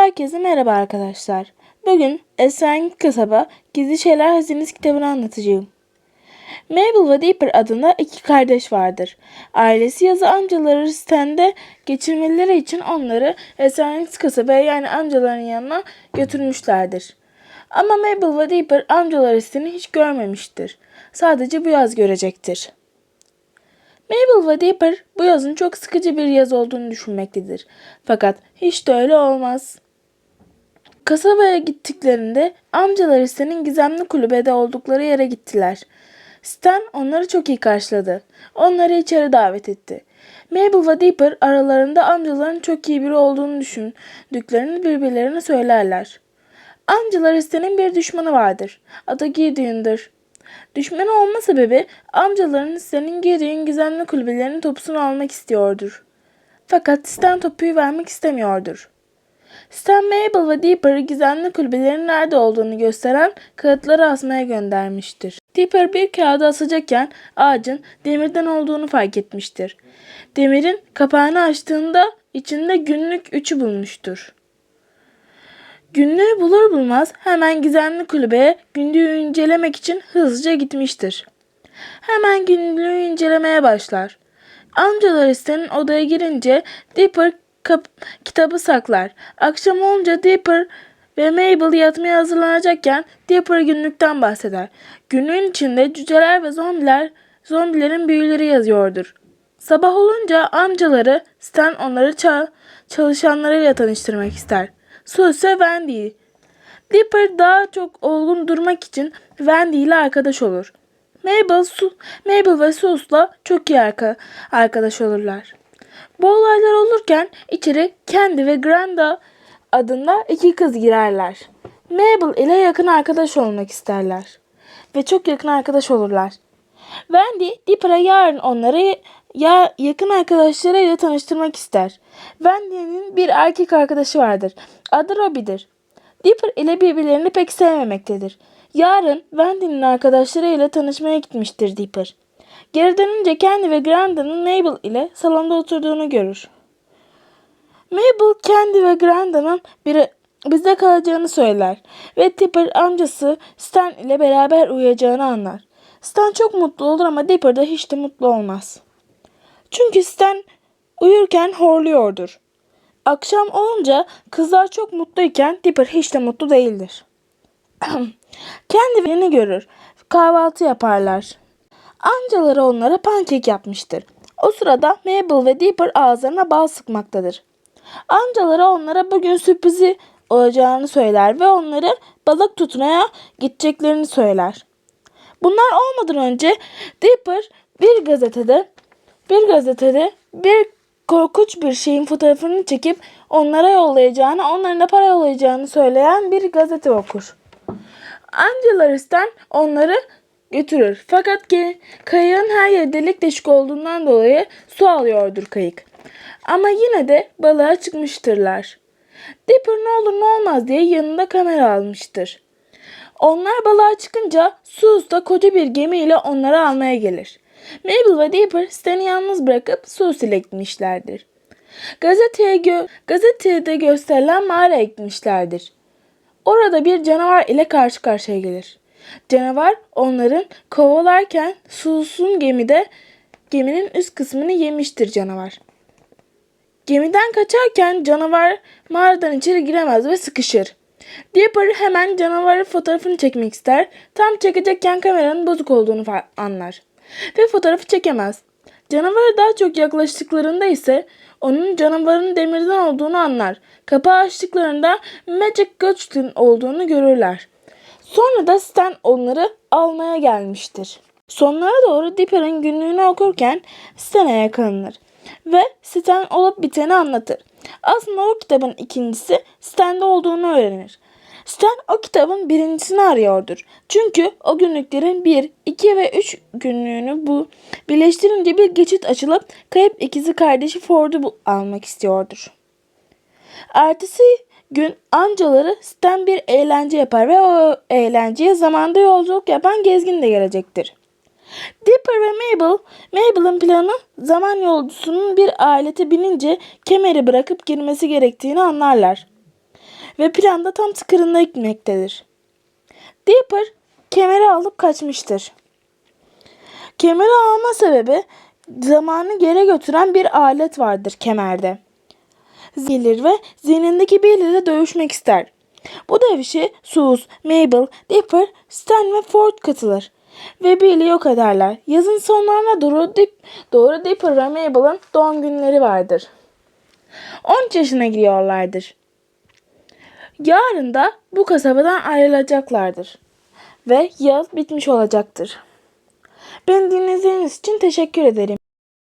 Herkese merhaba arkadaşlar. Bugün Esrarengiz Kasaba Gizli Şeyler Hazinesi kitabını anlatacağım. Mabel ve Dipper adında iki kardeş vardır. Ailesi yazı amcaları stende geçirmeleri için onları Esrarengiz Kasaba'ya yani amcaların yanına götürmüşlerdir. Ama Mabel ve Dipper amcaları steni hiç görmemiştir. Sadece bu yaz görecektir. Mabel ve Dipper bu yazın çok sıkıcı bir yaz olduğunu düşünmektedir. Fakat hiç de öyle olmaz. Kasabaya gittiklerinde amcaları Stan'in gizemli kulübede oldukları yere gittiler. Stan onları çok iyi karşıladı. Onları içeri davet etti. Mabel ve Dipper aralarında amcaların çok iyi biri olduğunu düşündüklerini birbirlerine söylerler. Amcaları Stan'in bir düşmanı vardır. Adı Gideon'dır. Düşmanı olma sebebi amcaların Stan'in Gideon gizemli kulübelerinin topusunu almak istiyordur. Fakat Stan topuyu vermek istemiyordur. Stan Mabel ve Dipper'ı gizemli kulübelerin nerede olduğunu gösteren kağıtları asmaya göndermiştir. Dipper bir kağıdı asacakken ağacın demirden olduğunu fark etmiştir. Demirin kapağını açtığında içinde günlük üçü bulmuştur. Günlüğü bulur bulmaz hemen gizemli kulübeye günlüğü incelemek için hızlıca gitmiştir. Hemen günlüğü incelemeye başlar. Amcalar Stan'ın odaya girince Dipper kap- kitabı saklar. Akşam olunca Dipper ve Mabel yatmaya hazırlanacakken Dipper günlükten bahseder. Günlüğün içinde cüceler ve zombiler, zombilerin büyüleri yazıyordur. Sabah olunca amcaları Stan onları ça- çalışanlarıyla tanıştırmak ister. Ve Wendy. Dipper daha çok olgun durmak için Wendy ile arkadaş olur. Mabel, Su Mabel ve Sus'la çok iyi arka arkadaş olurlar. Bu olaylar olurken içeri Candy ve Granda adında iki kız girerler. Mabel ile yakın arkadaş olmak isterler. Ve çok yakın arkadaş olurlar. Wendy, Dipper'a yarın onları ya yakın arkadaşlarıyla tanıştırmak ister. Wendy'nin bir erkek arkadaşı vardır. Adı Robbie'dir. Dipper ile birbirlerini pek sevmemektedir. Yarın Wendy'nin arkadaşlarıyla tanışmaya gitmiştir Dipper. Geri dönünce Candy ve Granda'nın Mabel ile salonda oturduğunu görür. Mabel, Candy ve Granda'nın biri bizde kalacağını söyler ve Dipper amcası Stan ile beraber uyuyacağını anlar. Stan çok mutlu olur ama Dipper de hiç de mutlu olmaz. Çünkü Stan uyurken horluyordur. Akşam olunca kızlar çok mutluyken Dipper hiç de mutlu değildir. Kendilerini görür. Kahvaltı yaparlar. Amcaları onlara pankek yapmıştır. O sırada Mabel ve Dipper ağızlarına bal sıkmaktadır. Amcaları onlara bugün sürprizi olacağını söyler ve onları balık tutmaya gideceklerini söyler. Bunlar olmadan önce Dipper bir gazetede bir gazetede bir korkunç bir şeyin fotoğrafını çekip onlara yollayacağını, onların da para yollayacağını söyleyen bir gazete okur. Angela Stan onları götürür. Fakat kayığın her yeri delik deşik olduğundan dolayı su alıyordur kayık. Ama yine de balığa çıkmıştırlar. Dipper ne olur ne olmaz diye yanında kamera almıştır. Onlar balığa çıkınca Sus da koca bir gemiyle onları almaya gelir. Mabel ve Dipper Stan'ı yalnız bırakıp Sus ile gitmişlerdir. Gazeteye gö gazetede gösterilen mağaraya gitmişlerdir. Orada bir canavar ile karşı karşıya gelir. Canavar onların kovalarken Sus'un gemide geminin üst kısmını yemiştir canavar. Gemiden kaçarken canavar mağaradan içeri giremez ve sıkışır. Dipper hemen canavarın fotoğrafını çekmek ister. Tam çekecekken kameranın bozuk olduğunu anlar. Ve fotoğrafı çekemez. Canavara daha çok yaklaştıklarında ise onun canavarın demirden olduğunu anlar. Kapağı açtıklarında Magic Ghost'un olduğunu görürler. Sonra da Stan onları almaya gelmiştir. Sonlara doğru Dipper'ın günlüğünü okurken Stan'a yakalanır ve Stan olup biteni anlatır. Aslında o kitabın ikincisi Stan'da olduğunu öğrenir. Stan o kitabın birincisini arıyordur. Çünkü o günlüklerin 1, 2 ve 3 günlüğünü bu birleştirince bir geçit açılıp kayıp ikizi kardeşi Ford'u almak istiyordur. Ertesi gün amcaları Stan bir eğlence yapar ve o eğlenceye zamanda yolculuk yapan gezgin de gelecektir. Dipper ve Mabel, Mabel'ın planı zaman yolcusunun bir alete binince kemeri bırakıp girmesi gerektiğini anlarlar. ve planda tam tıkırında gitmektedir. Dipper kemeri alıp kaçmıştır. Kemeri alma sebebi zamanı geri götüren bir alet vardır kemerde. Gelir ve zihnindeki biriyle dövüşmek ister. Bu dövüşe Sus, Mabel, Dipper, Stan ve Ford katılır. Ve Bill'i yok ederler. Yazın sonlarına doğru, Dip, doğru Dipper ve Mabel'ın doğum günleri vardır. 13 yaşına giriyorlardır. Yarın da bu kasabadan ayrılacaklardır. Ve yaz bitmiş olacaktır. Beni dinlediğiniz için teşekkür ederim.